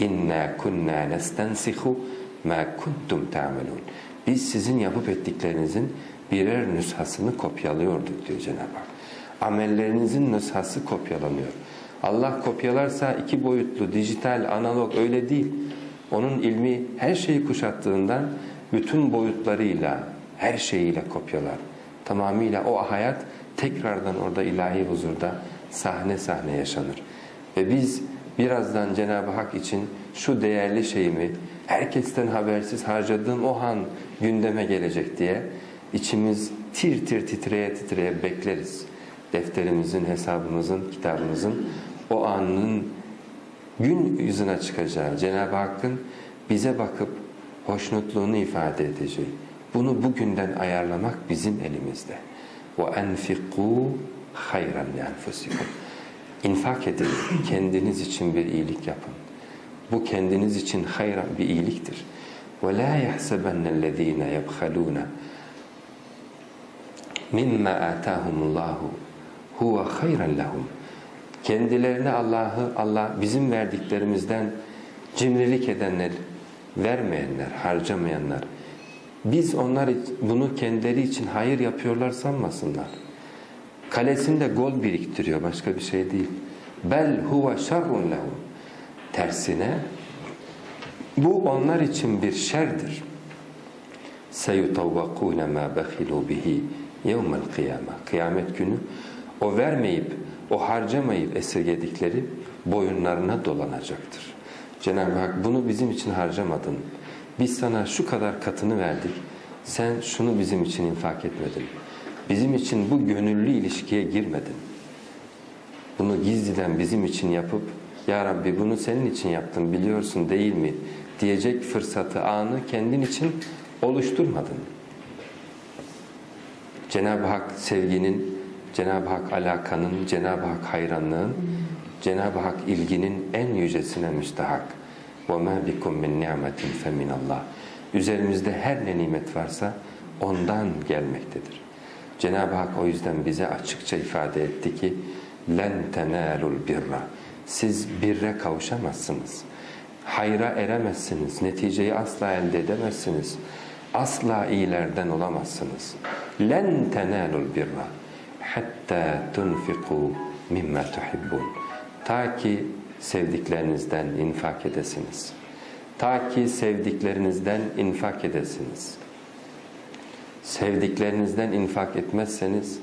inna kunna nestensihu ma kuntum ta'melun. Biz sizin yapıp ettiklerinizin birer nüshasını kopyalıyorduk diyor Cenab-ı Hak. Amellerinizin nüshası kopyalanıyor. Allah kopyalarsa iki boyutlu, dijital, analog öyle değil. Onun ilmi her şeyi kuşattığından bütün boyutlarıyla, her şeyiyle kopyalar. Tamamıyla o hayat tekrardan orada ilahi huzurda sahne sahne yaşanır. Ve biz birazdan Cenab-ı Hak için şu değerli şeyimi herkesten habersiz harcadığım o an gündeme gelecek diye içimiz tir tir titreye titreye bekleriz. Defterimizin, hesabımızın, kitabımızın o anın gün yüzüne çıkacağı Cenab-ı Hakk'ın bize bakıp hoşnutluğunu ifade edeceği. Bunu bugünden ayarlamak bizim elimizde. وَاَنْفِقُوا خَيْرًا لِأَنْفُسِكُمْ İnfak edin, kendiniz için bir iyilik yapın. Bu kendiniz için hayran bir iyiliktir. وَلَا يَحْسَبَنَّ الَّذ۪ينَ يَبْخَلُونَ مِمَّا آتَاهُمُ اللّٰهُ هُوَ خَيْرًا لَهُمْ Kendilerine Allah'ı Allah bizim verdiklerimizden cimrilik edenler, vermeyenler, harcamayanlar. Biz onlar bunu kendileri için hayır yapıyorlar sanmasınlar. Kalesinde gol biriktiriyor başka bir şey değil. Bel huve şerrun lehum. Tersine bu onlar için bir şerdir. Seyutavvakûne mâ behilû bihi yevmel kıyâme. Kıyamet günü o vermeyip, o harcamayıp esirgedikleri boyunlarına dolanacaktır. Cenab-ı Hak bunu bizim için harcamadın. Biz sana şu kadar katını verdik. Sen şunu bizim için infak etmedin. Bizim için bu gönüllü ilişkiye girmedin. Bunu gizliden bizim için yapıp Ya Rabbi bunu senin için yaptım biliyorsun değil mi diyecek fırsatı, anı kendin için oluşturmadın. Cenab-ı Hak sevginin, Cenab-ı Hak alakanın, Cenab-ı Hak hayranlığın, Cenab-ı Hak ilginin en yücesine müstahak. وَمَا بِكُمْ مِنْ نِعْمَةٍ فَمِنَ اللّٰهِ Üzerimizde her ne nimet varsa ondan gelmektedir. Cenab-ı Hak o yüzden bize açıkça ifade etti ki len tenalul birra. Siz birre kavuşamazsınız. Hayra eremezsiniz. Neticeyi asla elde edemezsiniz. Asla iyilerden olamazsınız. Len tenalul birra hatta tunfiku mimma tuhibbun. Ta ki sevdiklerinizden infak edesiniz. Ta ki sevdiklerinizden infak edesiniz.'' Sevdiklerinizden infak etmezseniz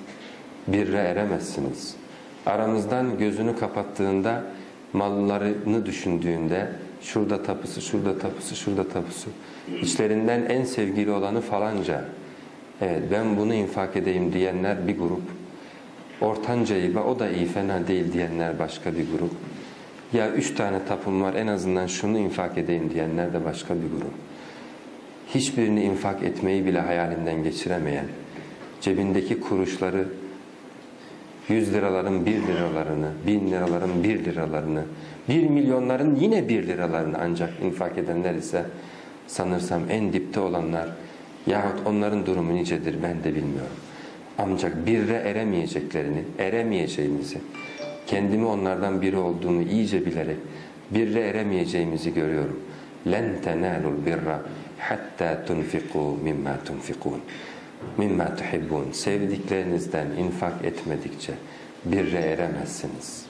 birre eremezsiniz. Aramızdan gözünü kapattığında mallarını düşündüğünde şurada tapusu, şurada tapusu, şurada tapusu. İçlerinden en sevgili olanı falanca. Evet ben bunu infak edeyim diyenler bir grup. Ortancayı o da iyi fena değil diyenler başka bir grup. Ya üç tane tapum var en azından şunu infak edeyim diyenler de başka bir grup Hiçbirini infak etmeyi bile hayalinden geçiremeyen, cebindeki kuruşları, yüz liraların bir liralarını, bin liraların bir liralarını, bir milyonların yine bir liralarını ancak infak edenler ise sanırsam en dipte olanlar yahut onların durumu nicedir ben de bilmiyorum. Ancak birre eremeyeceklerini, eremeyeceğimizi, kendimi onlardan biri olduğumu iyice bilerek birre eremeyeceğimizi görüyorum. لَنْ تَنَالُوا الْبِرَّ hatta tunfiku mimma tunfikun mimma tuhibbun sevdiklerinizden infak etmedikçe birre eremezsiniz.''